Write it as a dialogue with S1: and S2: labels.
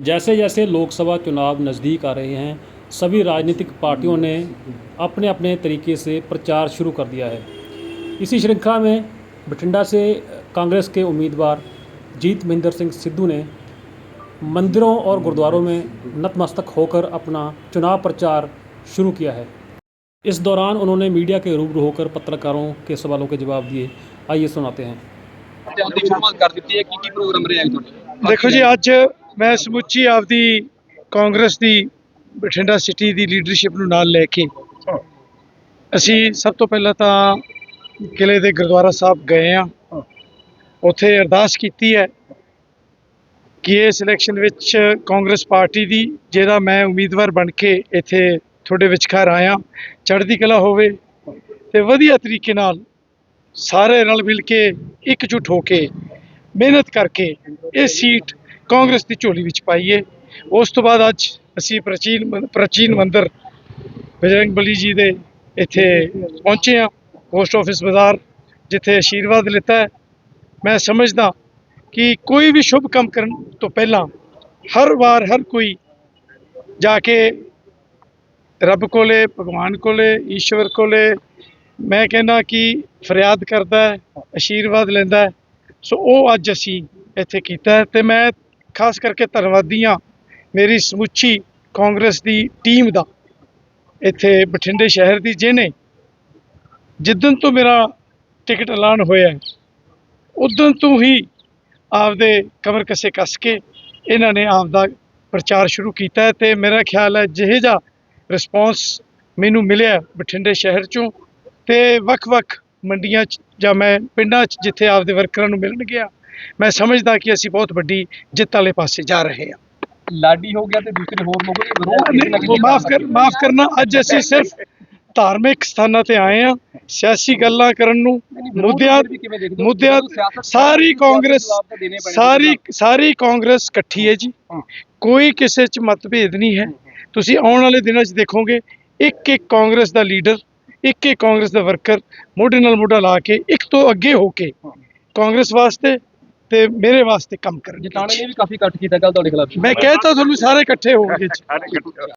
S1: जैसे जैसे लोकसभा चुनाव नज़दीक आ रहे हैं सभी राजनीतिक पार्टियों ने अपने अपने तरीके से प्रचार शुरू कर दिया है। इसी श्रृंखला में बठिंडा से कांग्रेस के उम्मीदवार जीत महेंद्र सिंह सिद्धू ने मंदिरों और गुरुद्वारों में नतमस्तक होकर अपना चुनाव प्रचार शुरू किया है। इस दौरान उन्होंने मीडिया के रूबरू होकर पत्रकारों के सवालों के जवाब दिए। आइए सुनाते हैं।
S2: देखो जी आज ਮੈਂ ਸਮੁੱਚੀ ਆਪਦੀ ਕਾਂਗਰਸ ਦੀ ਬਠਿੰਡਾ ਸਿਟੀ ਦੀ ਲੀਡਰਸ਼ਿਪ ਨੂੰ ਨਾਲ ਲੈ ਕੇ ਅਸੀਂ ਸਭ ਤੋਂ ਪਹਿਲਾਂ ਤਾਂ ਕਿਲੇ ਦੇ ਗੁਰਦੁਆਰਾ ਸਾਹਿਬ ਗਏ ਆ ਉੱਥੇ ਅਰਦਾਸ ਕੀਤੀ ਹੈ ਕਿ ਇਸ ਇਲੈਕਸ਼ਨ ਵਿੱਚ ਕਾਂਗਰਸ ਪਾਰਟੀ ਦੀ ਜਿਹਦਾ ਮੈਂ ਉਮੀਦਵਾਰ ਬਣ ਕੇ ਇੱਥੇ ਤੁਹਾਡੇ ਵਿਚਕਾਰ ਆਇਆ ਚੜ੍ਹਦੀ ਕਲਾ ਹੋਵੇ ਤੇ ਵਧੀਆ ਤਰੀਕੇ ਨਾਲ ਸਾਰੇ ਰਲ ਮਿਲ ਕੇ ਇਕਜੁੱਟ ਹੋ ਕੇ ਮਿਹਨਤ ਕਰਕੇ ਇਹ ਸੀਟ ਕਾਂਗਰਸ ਦੀ ਝੋਲੀ ਵਿੱਚ ਪਾਈਏ। ਉਸ ਤੋਂ ਬਾਅਦ ਅੱਜ ਅਸੀਂ ਪ੍ਰਾਚੀਨ ਪ੍ਰਾਚੀਨ ਮੰਦਿਰ ਬਜਰੰਗ ਬਲੀ ਜੀ ਦੇ ਇੱਥੇ ਪਹੁੰਚੇ ਹਾਂ, ਪੋਸਟ ਆਫਿਸ ਬਾਜ਼ਾਰ, ਜਿੱਥੇ ਆਸ਼ੀਰਵਾਦ ਲਿੱਤਾ ਮੈਂ ਸਮਝਦਾ ਕਿ ਕੋਈ ਵੀ ਸ਼ੁਭ ਕੰਮ ਕਰਨ ਤੋਂ ਪਹਿਲਾਂ ਹਰ ਵਾਰ ਹਰ ਕੋਈ ਜਾ ਕੇ ਰੱਬ ਕੋਲੇ, ਭਗਵਾਨ ਕੋਲੇ, ਈਸ਼ਵਰ ਕੋਲੇ, ਮੈਂ ਕਹਿੰਦਾ ਕਿ ਫਰਿਆਦ ਕਰਦਾ ਆਸ਼ੀਰਵਾਦ ਲੈਂਦਾ ਸੋ ਉਹ ਅੱਜ ਅਸੀਂ ਇੱਥੇ ਕੀਤਾ ਹੈ ਤੇ ਮੈਂ ਖਾਸ ਕਰਕੇ ਧੰਨਵਾਦੀ ਹਾਂ ਮੇਰੀ ਸਮੁੱਚੀ ਕਾਂਗਰਸ ਦੀ ਟੀਮ ਦਾ, ਇੱਥੇ ਬਠਿੰਡੇ ਸ਼ਹਿਰ ਦੀ ਜਿਹਨੇ ਜਿੱਦਣ ਤੋਂ ਮੇਰਾ ਟਿਕਟ ਐਲਾਨ ਹੋਇਆ ਉਦੋਂ ਤੋਂ ਹੀ ਆਪਦੇ ਕਮਰ ਕੱਸੇ ਕੱਸ ਕੇ ਇਹਨਾਂ ਨੇ ਆਪਦਾ ਪ੍ਰਚਾਰ ਸ਼ੁਰੂ ਕੀਤਾ ਹੈ ਤੇ ਮੇਰਾ ਖਿਆਲ ਹੈ ਜਿਹੇ ਜਿਹਾ ਰਿਸਪੌਂਸ ਮੈਨੂੰ ਮਿਲਿਆ ਬਠਿੰਡੇ ਸ਼ਹਿਰ ਚੋਂ ਤੇ ਵੱਖ-ਵੱਖ ਮੰਡੀਆਂ 'ਚ ਜਾਂ ਮੈਂ ਪਿੰਡਾਂ 'ਚ ਜਿੱਥੇ ਆਪਦੇ ਵਰਕਰਾਂ ਨੂੰ ਮਿਲਣ ਗਿਆ ਮੈਂ ਸਮਝਦਾ ਕਿ ਅਸੀਂ ਬਹੁਤ ਵੱਡੀ ਜਿੱਤ ਵਾਲੇ ਪਾਸੇ ਜਾ ਰਹੇ ਹਾਂ।
S3: ਲਾਡੀ ਹੋ ਗਿਆ ਤੇ ਦੂਸਰੇ ਹੋਰ ਕਿਸੇ
S2: ਮਾਫ ਕਰ ਮਾਫ ਕਰਨਾ ਅੱਜ ਅਸੀਂ ਸਿਰਫ ਧਾਰਮਿਕ ਸਥਾਨਾਂ ਤੇ ਆਏ ਆ ਸਿਆਸੀ ਗੱਲਾਂ ਕਰਨ ਨੂੰ ਮੁੱਦਿਆਂ ਮੁੱਦਿਆਂ ਸਾਰੀ ਕਾਂਗਰਸ ਸਾਰੀ ਸਾਰੀ ਕਾਂਗਰਸ ਇਕੱਠੀ ਹੈ ਜੀ। ਕੋਈ ਕਿਸੇ 'ਚ ਮਤਭੇਦ ਨਹੀਂ ਹੈ। ਤੁਸੀਂ ਆਉਣ ਵਾਲੇ ਦਿਨਾਂ 'ਚ ਦੇਖੋਗੇ ਇੱਕ ਇੱਕ ਕਾਂਗਰਸ ਦਾ ਲੀਡਰ ਇੱਕ ਇੱਕ ਕਾਂਗਰਸ ਦਾ ਵਰਕਰ ਮੋਢੇ ਨਾਲ ਮੋਢਾ ਲਾ ਕੇ ਇੱਕ ਤੋਂ ਅੱਗੇ ਹੋ ਕੇ ਕਾਂਗਰਸ ਵਾਸਤੇ ਤੇ ਮੇਰੇ ਵਾਸਤੇ ਕੰਮ ਕਰਨਗੇ
S3: ਜਿਤਾਣੇ ਨੇ ਵੀ ਕਾਫੀ ਕੱਟ ਕੀਤਾ ਕੱਲ ਤੁਹਾਡੇ ਖਿਲਾਫ।
S2: ਮੈਂ ਕਹਿਤਾ ਤੁਹਾਨੂੰ ਸਾਰੇ ਇਕੱਠੇ ਹੋਣਗੇ ਜੀ